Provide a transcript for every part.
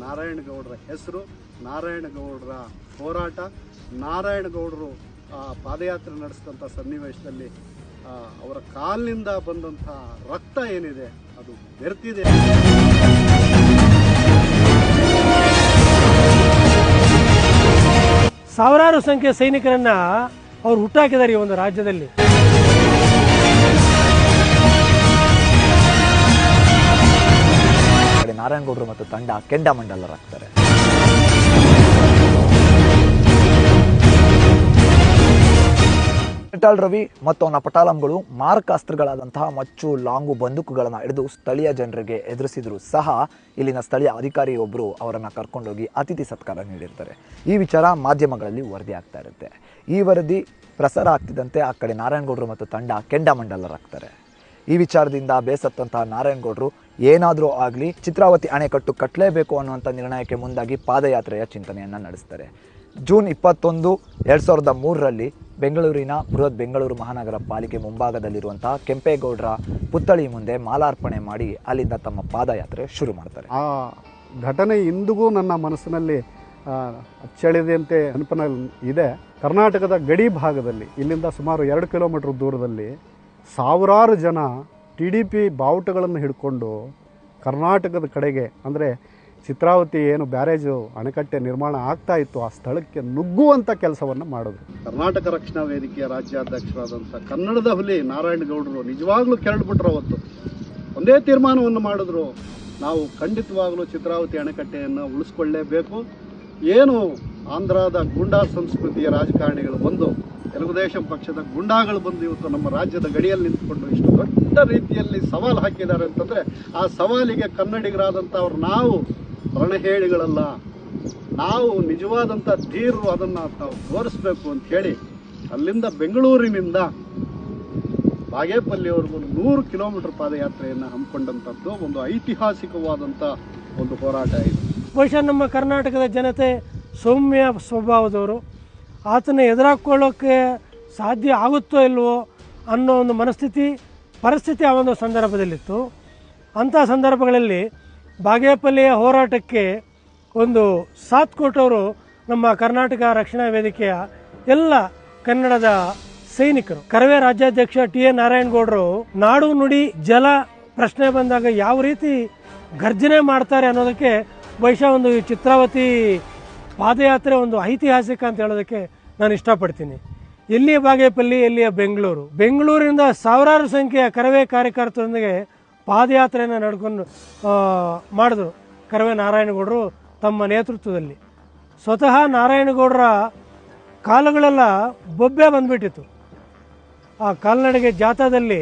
ನಾರಾಯಣಗೌಡರ ಹೆಸರು, ನಾರಾಯಣಗೌಡರ ಹೋರಾಟ, ನಾರಾಯಣಗೌಡರು, ಆ, ಪಾದಯಾತ್ರೆ ನಡೆಸಿದಂಥ ಸನ್ನಿವೇಶದಲ್ಲಿ ಅವರ ಕಾಲಿನಿಂದ ಬಂದಂಥ ರಕ್ತ ಏನಿದೆ, ಅದು ಬೆರ್ತಿದೆ. ಸಾವಿರಾರು ಸಂಖ್ಯೆ ಸೈನಿಕರನ್ನ ಅವ್ರು ಹುಟ್ಟಾಕಿದ್ದಾರೆ ಈ ಒಂದು ರಾಜ್ಯದಲ್ಲಿ. ನಾರಾಯಣಗೌಡರು ಮತ್ತು ತಂಡ ಕೆಂಡಮಂಡಲರಾಗ್ತಾರೆ ಪಟಾಲ್ ರವಿ ಮತ್ತು ಅವನ ಪಟಾಲಂಗಳು ಮಾರಕಾಸ್ತ್ರಗಳಾದಂತಹ ಮಚ್ಚು, ಲಾಂಗು ಬಂದೂಕುಗಳನ್ನು ಹಿಡಿದು ಸ್ಥಳೀಯ ಜನರಿಗೆ ಎದುರಿಸಿದ್ರು ಸಹ ಇಲ್ಲಿನ ಸ್ಥಳೀಯ ಅಧಿಕಾರಿಯೊಬ್ಬರು ಅವರನ್ನು ಕರ್ಕೊಂಡೋಗಿ ಅತಿಥಿ ಸತ್ಕಾರ ನೀಡಿರ್ತಾರೆ. ಈ ವಿಚಾರ ಮಾಧ್ಯಮಗಳಲ್ಲಿ ವರದಿ ಆಗ್ತಾ ಇರುತ್ತೆ. ಈ ವರದಿ ಪ್ರಸಾರ ಆಗ್ತಿದ್ದಂತೆ ಆ ಕಡೆ ನಾರಾಯಣಗೌಡರು ಮತ್ತು ತಂಡ ಕೆಂಡಾಮಂಡಲರಾಗ್ತಾರೆ ಈ ವಿಚಾರದಿಂದ ಬೇಸತ್ತಂತಹ ನಾರಾಯಣಗೌಡರು, ಏನಾದರೂ ಆಗಲಿ ಚಿತ್ರಾವತಿ ಅಣೆಕಟ್ಟು ಕಟ್ಟಲೇಬೇಕು ಅನ್ನುವಂಥ ನಿರ್ಣಯಕ್ಕೆ ಮುಂದಾಗಿ ಪಾದಯಾತ್ರೆಯ ಚಿಂತನೆಯನ್ನು ನಡೆಸ್ತಾರೆ. ಜೂನ್ ಇಪ್ಪತ್ತೊಂದು, ಎರಡು ಸಾವಿರದ ಮೂರರಲ್ಲಿ ಬೆಂಗಳೂರಿನ ಬೃಹತ್ ಬೆಂಗಳೂರು ಮಹಾನಗರ ಪಾಲಿಕೆ ಮುಂಭಾಗದಲ್ಲಿರುವಂತಹ ಕೆಂಪೇಗೌಡರ ಪುತ್ಥಳಿ ಮುಂದೆ ಮಾಲಾರ್ಪಣೆ ಮಾಡಿ ಅಲ್ಲಿಂದ ತಮ್ಮ ಪಾದಯಾತ್ರೆ ಶುರು ಮಾಡ್ತಾರೆ. ಆ ಘಟನೆ ಇಂದಿಗೂ ನನ್ನ ಮನಸ್ಸಿನಲ್ಲಿ ಅಚ್ಚಳಿದೆಯಂತೆ ನೆನಪಿನಲ್ಲಿ ಇದೆ. ಕರ್ನಾಟಕದ ಗಡಿ ಭಾಗದಲ್ಲಿ, ಇಲ್ಲಿಂದ ಸುಮಾರು ಎರಡು ಕಿಲೋಮೀಟರ್ ದೂರದಲ್ಲಿ ಸಾವಿರಾರು ಜನ ಟಿ ಡಿ ಪಿ ಬಾವುಟಗಳನ್ನು ಹಿಡ್ಕೊಂಡು ಕರ್ನಾಟಕದ ಕಡೆಗೆ, ಅಂದರೆ ಚಿತ್ರಾವತಿ ಏನು ಬ್ಯಾರೇಜು, ಅಣೆಕಟ್ಟೆ ನಿರ್ಮಾಣ ಆಗ್ತಾ ಇತ್ತು, ಆ ಸ್ಥಳಕ್ಕೆ ನುಗ್ಗುವಂಥ ಕೆಲಸವನ್ನು ಮಾಡಿದ್ರು. ಕರ್ನಾಟಕ ರಕ್ಷಣಾ ವೇದಿಕೆಯ ರಾಜ್ಯಾಧ್ಯಕ್ಷರಾದಂಥ ಕನ್ನಡದ ಹುಲಿ ನಾರಾಯಣಗೌಡರು ನಿಜವಾಗ್ಲೂ ಕೆರಳ್ಬಿಟ್ರು ಅವತ್ತು. ಒಂದೇ ತೀರ್ಮಾನವನ್ನು ಮಾಡಿದ್ರು. ನಾವು ಖಂಡಿತವಾಗಲೂ ಚಿತ್ರಾವತಿ ಅಣೆಕಟ್ಟೆಯನ್ನು ಉಳಿಸ್ಕೊಳ್ಳೇಬೇಕು. ಏನು ಆಂಧ್ರದ ಗೂಂಡಾ ಸಂಸ್ಕೃತಿಯ ರಾಜಕಾರಣಿಗಳು ಬಂದು ತೆಲುಗುದೇಶಂ ಪಕ್ಷದ ಗುಂಡಾಗಳು ಬಂದು ಇವತ್ತು ನಮ್ಮ ರಾಜ್ಯದ ಗಡಿಯಲ್ಲಿ ನಿಂತುಕೊಂಡು ಇಷ್ಟು ದೊಡ್ಡ ರೀತಿಯಲ್ಲಿ ಸವಾಲು ಹಾಕಿದ್ದಾರೆ ಅಂತಂದರೆ ಆ ಸವಾಲಿಗೆ ಕನ್ನಡಿಗರಾದಂಥವ್ರು ನಾವು ರಣಹೇಳಿಗಳಲ್ಲ. ನಾವು ನಿಜವಾದಂಥ ಧೀರರು ಅದನ್ನು ನಾವು ತೋರಿಸ್ಬೇಕು ಅಂತ ಹೇಳಿ ಅಲ್ಲಿಂದ ಬೆಂಗಳೂರಿನಿಂದ ಬಾಗೇಪಲ್ಲಿವರೆಗೂ ನೂರು ಕಿಲೋಮೀಟರ್ ಪಾದಯಾತ್ರೆಯನ್ನು ಹಮ್ಮಿಕೊಂಡಂಥದ್ದು ಒಂದು ಐತಿಹಾಸಿಕವಾದಂಥ ಒಂದು ಹೋರಾಟ ಇದು. ಬಹುಶಃ ನಮ್ಮ ಕರ್ನಾಟಕದ ಜನತೆ ಸೌಮ್ಯ ಸ್ವಭಾವದವರು. ಆತನ ಎದುರಾಕೊಳ್ಳೋಕ್ಕೆ ಸಾಧ್ಯ ಆಗುತ್ತೋ ಇಲ್ವೋ ಅನ್ನೋ ಒಂದು ಮನಸ್ಥಿತಿ, ಪರಿಸ್ಥಿತಿ ಆ ಒಂದು ಸಂದರ್ಭದಲ್ಲಿತ್ತು. ಅಂಥ ಸಂದರ್ಭಗಳಲ್ಲಿ ಬಾಗೇಪಲ್ಲಿಯ ಹೋರಾಟಕ್ಕೆ ಒಂದು ಸಾಥ್ ಕೊಟ್ಟವರು ನಮ್ಮ ಕರ್ನಾಟಕ ರಕ್ಷಣಾ ವೇದಿಕೆಯ ಎಲ್ಲ ಕನ್ನಡದ ಸೈನಿಕರು. ಕರವೇ ರಾಜ್ಯಾಧ್ಯಕ್ಷ ಟಿ ಎ ನಾರಾಯಣಗೌಡರು, ನಾಡು ನುಡಿ ಜಲ ಪ್ರಶ್ನೆ ಬಂದಾಗ ಯಾವ ರೀತಿ ಗರ್ಜನೆ ಮಾಡ್ತಾರೆ ಅನ್ನೋದಕ್ಕೆ ಬಹುಶಃ ಒಂದು ಚಿತ್ರಾವತಿ ಪಾದಯಾತ್ರೆ ಒಂದು ಐತಿಹಾಸಿಕ ಅಂತ ಹೇಳೋದಕ್ಕೆ ನಾನು ಇಷ್ಟಪಡ್ತೀನಿ. ಎಲ್ಲಿಯ ಬಾಗೇಪಲ್ಲಿ, ಎಲ್ಲಿಯ ಬೆಂಗಳೂರು? ಬೆಂಗಳೂರಿನಿಂದ ಸಾವಿರಾರು ಸಂಖ್ಯೆಯ ಕರವೇ ಕಾರ್ಯಕರ್ತರೊಂದಿಗೆ ಪಾದಯಾತ್ರೆಯನ್ನು ನಡ್ಕೊಂಡು ಮಾಡಿದ್ರು. ಕರವೇ ನಾರಾಯಣಗೌಡರು ತಮ್ಮ ನೇತೃತ್ವದಲ್ಲಿ. ಸ್ವತಃ ನಾರಾಯಣಗೌಡರ ಕಾಲುಗಳೆಲ್ಲ ಬೊಬ್ಬೆ ಬಂದ್ಬಿಟ್ಟಿತ್ತು. ಆ ಕಾಲ್ನಡಿಗೆ ಜಾಥಾದಲ್ಲಿ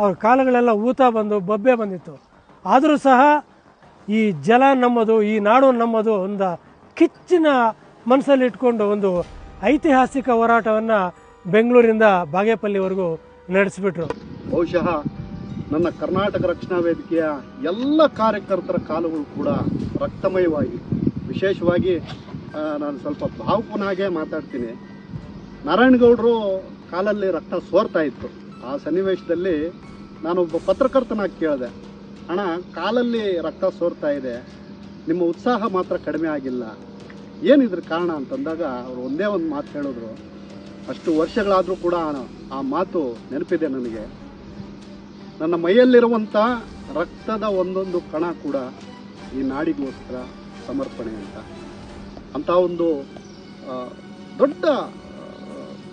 ಅವ್ರ ಕಾಲುಗಳೆಲ್ಲ ಊತ ಬಂದು ಬೊಬ್ಬೆ ಬಂದಿತ್ತು. ಆದರೂ ಸಹ ಈ ಜಲ ನಮ್ಮದು, ಈ ನಾಡು ನಮ್ಮದು ಒಂದು ಕಿಚ್ಚಿನ ಮನಸ್ಸಲ್ಲಿ ಇಟ್ಕೊಂಡು ಒಂದು ಐತಿಹಾಸಿಕ ಹೋರಾಟವನ್ನು ಬೆಂಗಳೂರಿಂದ ಬಾಗೇಪಲ್ಲಿವರೆಗೂ ನಡೆಸಿಬಿಟ್ರು. ಬಹುಶಃ ನನ್ನ ಕರ್ನಾಟಕ ರಕ್ಷಣಾ ವೇದಿಕೆಯ ಎಲ್ಲ ಕಾರ್ಯಕರ್ತರ ಕಾಲುಗಳು ಕೂಡ ರಕ್ತಮಯವಾಗಿ, ವಿಶೇಷವಾಗಿ ನಾನು ಸ್ವಲ್ಪ ಭಾವುಕನಾಗೆ ಮಾತಾಡ್ತೀನಿ. ನಾರಾಯಣಗೌಡರು ಕಾಲಲ್ಲಿ ರಕ್ತ ಸೋರ್ತಾ ಇತ್ತು. ಆ ಸನ್ನಿವೇಶದಲ್ಲಿ ನಾನೊಬ್ಬ ಪತ್ರಕರ್ತನಾಗಿ ಕೇಳಿದೆ. ಅಣ್ಣ, ಕಾಲಲ್ಲಿ ರಕ್ತ ಸೋರ್ತಾ ಇದೆ. ನಿಮ್ಮ ಉತ್ಸಾಹ ಮಾತ್ರ ಕಡಿಮೆ ಆಗಿಲ್ಲ. ಏನಿದ್ರ ಕಾರಣ ಅಂತಂದಾಗ ಅವರು ಒಂದೇ ಒಂದು ಮಾತು ಹೇಳಿದ್ರು. ಅಷ್ಟು ವರ್ಷಗಳಾದರೂ ಕೂಡ ಆ ಮಾತು ನೆನಪಿದೆ ನನಗೆ. ನನ್ನ ಮೈಯಲ್ಲಿರುವಂಥ ರಕ್ತದ ಒಂದೊಂದು ಕಣ ಕೂಡ ಈ ನಾಡಿಗೋಸ್ಕರ ಸಮರ್ಪಣೆ ಅಂತ. ಅಂಥ ಒಂದು ದೊಡ್ಡ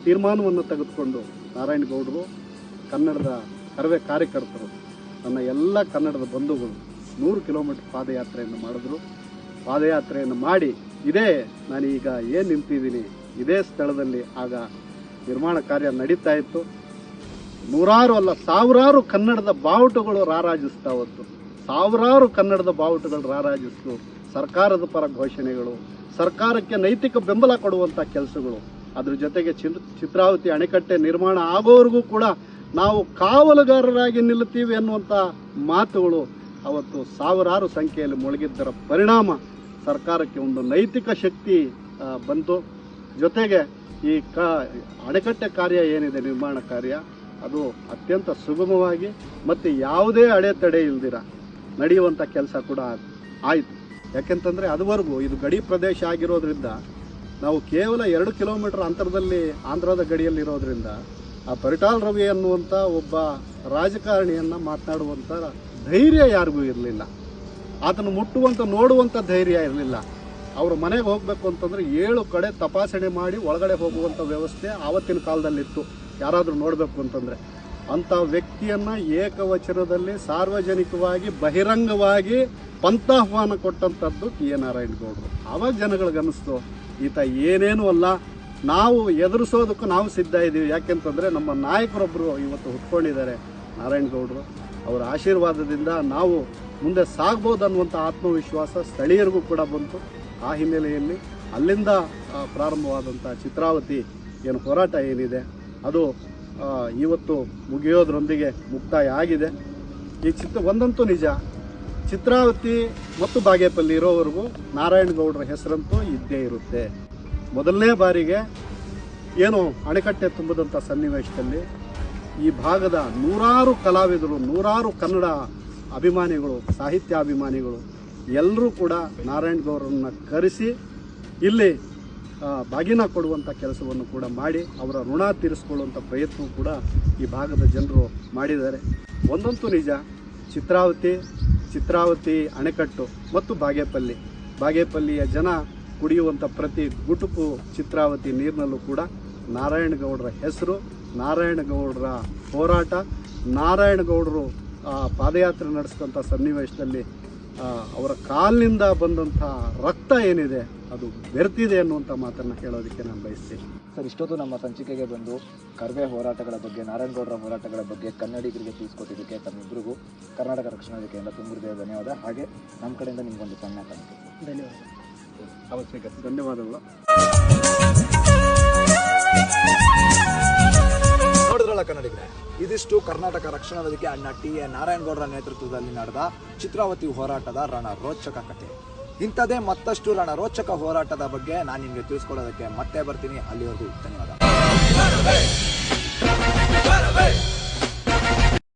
ತೀರ್ಮಾನವನ್ನು ತೆಗೆದುಕೊಂಡು ನಾರಾಯಣಗೌಡರು, ಕನ್ನಡದ ಕರವೇ ಕಾರ್ಯಕರ್ತರು, ನನ್ನ ಎಲ್ಲ ಕನ್ನಡದ ಬಂಧುಗಳು ನೂರು ಕಿಲೋಮೀಟರ್ ಪಾದಯಾತ್ರೆಯನ್ನು ಮಾಡಿದ್ರು. ಪಾದಯಾತ್ರೆಯನ್ನು ಮಾಡಿ ಇದೇ ನಾನೀಗ ಏನು ನಿಂತಿದ್ದೀನಿ, ಇದೇ ಸ್ಥಳದಲ್ಲಿ ಆಗ ನಿರ್ಮಾಣ ಕಾರ್ಯ ನಡೀತಾ ಇತ್ತು. ನೂರಾರು ಅಲ್ಲ, ಸಾವಿರಾರು ಕನ್ನಡದ ಬಾವುಟಗಳು ರಾರಾಜಿಸ್ತಾ ಹೊತ್ತು. ಸಾವಿರಾರು ಕನ್ನಡದ ಬಾವುಟಗಳು ರಾರಾಜಿಸ್ತು ಸರ್ಕಾರದ ಪರ ಘೋಷಣೆಗಳು, ಸರ್ಕಾರಕ್ಕೆ ನೈತಿಕ ಬೆಂಬಲ ಕೊಡುವಂಥ ಕೆಲಸಗಳು. ಅದ್ರ ಜೊತೆಗೆ ಚಿತ್ರಾವತಿ ಅಣೆಕಟ್ಟೆ ನಿರ್ಮಾಣ ಆಗೋವರೆಗೂ ಕೂಡ ನಾವು ಕಾವಲುಗಾರರಾಗಿ ನಿಲ್ಲುತ್ತೀವಿ ಅನ್ನುವಂಥ ಮಾತುಗಳು ಅವತ್ತು ಸಾವಿರಾರು ಸಂಖ್ಯೆಯಲ್ಲಿ ಮುಳುಗಿದ್ದರ ಪರಿಣಾಮ. ಸರ್ಕಾರಕ್ಕೆ ಒಂದು ನೈತಿಕ ಶಕ್ತಿ ಬಂತು. ಜೊತೆಗೆ ಈ ಕ, ಅಣೆಕಟ್ಟೆ ಕಾರ್ಯ ಏನಿದೆ, ನಿರ್ಮಾಣ ಕಾರ್ಯ, ಅದು ಅತ್ಯಂತ ಸುಗಮವಾಗಿ ಮತ್ತು ಯಾವುದೇ ಅಡೆತಡೆ ಇಲ್ದಿರ ನಡೆಯುವಂಥ ಕೆಲಸ ಕೂಡ ಆಯಿತು. ಯಾಕೆಂತಂದರೆ ಅದುವರೆಗೂ ಇದು ಗಡಿ ಪ್ರದೇಶ ಆಗಿರೋದ್ರಿಂದ, ನಾವು ಕೇವಲ ಎರಡು ಕಿಲೋಮೀಟರ್ ಅಂತರದಲ್ಲಿ ಆಂಧ್ರದ ಗಡಿಯಲ್ಲಿರೋದ್ರಿಂದ, ಆ ಪರಿಟಾಲ್ ರವಿ ಅನ್ನುವಂಥ ಒಬ್ಬ ರಾಜಕಾರಣಿಯನ್ನು ಮಾತನಾಡುವಂಥ ಧೈರ್ಯ ಯಾರಿಗೂ ಇರಲಿಲ್ಲ. ಆತನು ಮುಟ್ಟುವಂಥ ನೋಡುವಂಥ ಧೈರ್ಯ ಇರಲಿಲ್ಲ. ಅವ್ರ ಮನೆಗೆ ಹೋಗಬೇಕು ಅಂತಂದರೆ ಏಳು ಕಡೆ ತಪಾಸಣೆ ಮಾಡಿ ಒಳಗಡೆ ಹೋಗುವಂಥ ವ್ಯವಸ್ಥೆ ಆವತ್ತಿನ ಕಾಲದಲ್ಲಿತ್ತು. ಯಾರಾದರೂ ನೋಡಬೇಕು ಅಂತಂದರೆ. ಅಂಥ ವ್ಯಕ್ತಿಯನ್ನು ಏಕವಚನದಲ್ಲಿ ಸಾರ್ವಜನಿಕವಾಗಿ, ಬಹಿರಂಗವಾಗಿ ಪಂಥಾಹ್ವಾನ ಕೊಟ್ಟಂಥದ್ದು ಟಿ. ಎ ನಾರಾಯಣಗೌಡರು. ಆವಾಗ ಜನಗಳಿಗೆ ಅನ್ನಿಸ್ತು, ಈತ ಏನೇನೂ ಅಲ್ಲ. ನಾವು ಎದುರಿಸೋದಕ್ಕೂ ನಾವು ಸಿದ್ಧ ಇದ್ದೀವಿ ಯಾಕೆಂತಂದರೆ ನಮ್ಮ ನಾಯಕರೊಬ್ಬರು ಇವತ್ತು ಹುಟ್ಕೊಂಡಿದ್ದಾರೆ, ನಾರಾಯಣಗೌಡರು. ಅವರ ಆಶೀರ್ವಾದದಿಂದ ನಾವು ಮುಂದೆ ಸಾಗ್ಬೋದು ಅನ್ನುವಂಥ ಆತ್ಮವಿಶ್ವಾಸ ಸ್ಥಳೀಯರಿಗೂ ಕೂಡ ಬಂತು. ಆ ಹಿನ್ನೆಲೆಯಲ್ಲಿ ಅಲ್ಲಿಂದ ಪ್ರಾರಂಭವಾದಂಥ ಚಿತ್ರಾವತಿ ಏನು ಹೋರಾಟ ಏನಿದೆ, ಅದು ಇವತ್ತು ಮುಗಿಯೋದ್ರೊಂದಿಗೆ ಮುಕ್ತಾಯ ಆಗಿದೆ. ಈ ಚಿತ್ರ ಒಂದಂತೂ ನಿಜ. ಚಿತ್ರಾವತಿ ಮತ್ತು ಬಾಗೇಪಲ್ಲಿ ಇರೋವರೆಗೂ ನಾರಾಯಣಗೌಡರ ಹೆಸರಂತೂ ಇದ್ದೇ ಇರುತ್ತೆ. ಮೊದಲನೇ ಬಾರಿಗೆ ಏನು ಅಣೆಕಟ್ಟೆ ತುಂಬಿದಂಥ ಸನ್ನಿವೇಶದಲ್ಲಿ ಈ ಭಾಗದ ನೂರಾರು ಕಲಾವಿದರು, ನೂರಾರು ಕನ್ನಡ ಅಭಿಮಾನಿಗಳು, ಸಾಹಿತ್ಯಾಭಿಮಾನಿಗಳು, ಎಲ್ಲರೂ ಕೂಡ ನಾರಾಯಣಗೌಡರನ್ನ ಕರೆಸಿ, ಇಲ್ಲಿ ಬಾಗಿನ ಕೊಡುವಂಥ ಕೆಲಸವನ್ನು ಕೂಡ ಮಾಡಿ, ಅವರ ಋಣ ತೀರಿಸ್ಕೊಳ್ಳುವಂಥ ಪ್ರಯತ್ನ ಕೂಡ ಈ ಭಾಗದ ಜನರು ಮಾಡಿದ್ದಾರೆ. ಒಂದಂತೂ ನಿಜ, ಚಿತ್ರಾವತಿ ಚಿತ್ರಾವತಿ ಅಣೆಕಟ್ಟು ಮತ್ತು ಬಾಗೇಪಲ್ಲಿ. ಬಾಗೇಪಲ್ಲಿಯ ಜನ ಕುಡಿಯುವಂಥ ಪ್ರತಿ ಗುಟುಕು ಚಿತ್ರಾವತಿ ನೀರಿನಲ್ಲೂ ಕೂಡ ನಾರಾಯಣಗೌಡರ ಹೆಸರು ನಾರಾಯಣಗೌಡರ ಹೋರಾಟ ನಾರಾಯಣಗೌಡರು ಪಾದಯಾತ್ರೆ ನಡೆಸಿದಂಥ ಸನ್ನಿವೇಶದಲ್ಲಿ ಅವರ ಕಾಲಿನಿಂದ ಬಂದಂಥ ರಕ್ತ ಏನಿದೆ ಅದು ಬೆರ್ತಿದೆ ಅನ್ನುವಂಥ ಮಾತನ್ನು ಕೇಳೋದಕ್ಕೆ ನಾನು ಬಯಸ್ತೀನಿ. ಸರ್ ಇಷ್ಟೊತ್ತು ನಮ್ಮ ಸಂಚಿಕೆಗೆ ಬಂದು ಕರ್ವೆ ಹೋರಾಟಗಳ ಬಗ್ಗೆ ನಾರಾಯಣಗೌಡರ ಹೋರಾಟಗಳ ಬಗ್ಗೆ ಕನ್ನಡಿಗರಿಗೆ ತಿಳಿಸ್ಕೊಟ್ಟಿದ್ದಕ್ಕೆ ತಮ್ಮಿಬ್ಬರಿಗೂ ಕರ್ನಾಟಕ ರಕ್ಷಣಾ ವೇದಿಕೆಯಿಂದ ತುಂಬಿದೆ ಧನ್ಯವಾದ. ಹಾಗೆ ನಮ್ಮ ಕಡೆಯಿಂದ ನಿಮಗೊಂದು ಸಣ್ಣ ಧನ್ಯವಾದ ಅವಶ್ಯಕ. ಧನ್ಯವಾದಗಳು. ನೋಡಿದ್ರಲ್ಲ ಕನ್ನಡಿಗರೇ, ಇದಿಷ್ಟು ಕರ್ನಾಟಕ ರಕ್ಷಣಾ ವೇದಿಕೆ ಅಣ್ಣ ಟಿ ಎ ನಾರಾಯಣಗೌಡರ ನೇತೃತ್ವದಲ್ಲಿ ನಡೆದ ಚಿತ್ರಾವತಿ ಹೋರಾಟದ ರಣ ರೋಚಕ ಕಥೆ. ಇಂಥದೇ ಮತ್ತಷ್ಟು ರಣ ರೋಚಕ ಹೋರಾಟದ ಬಗ್ಗೆ ನಾನು ನಿಮಗೆ ತಿಳಿಸ್ಕೊಳ್ಳೋದಕ್ಕೆ ಮತ್ತೆ ಬರ್ತೀನಿ. ಅಲ್ಲಿವರೆಗೂ ಧನ್ಯವಾದ.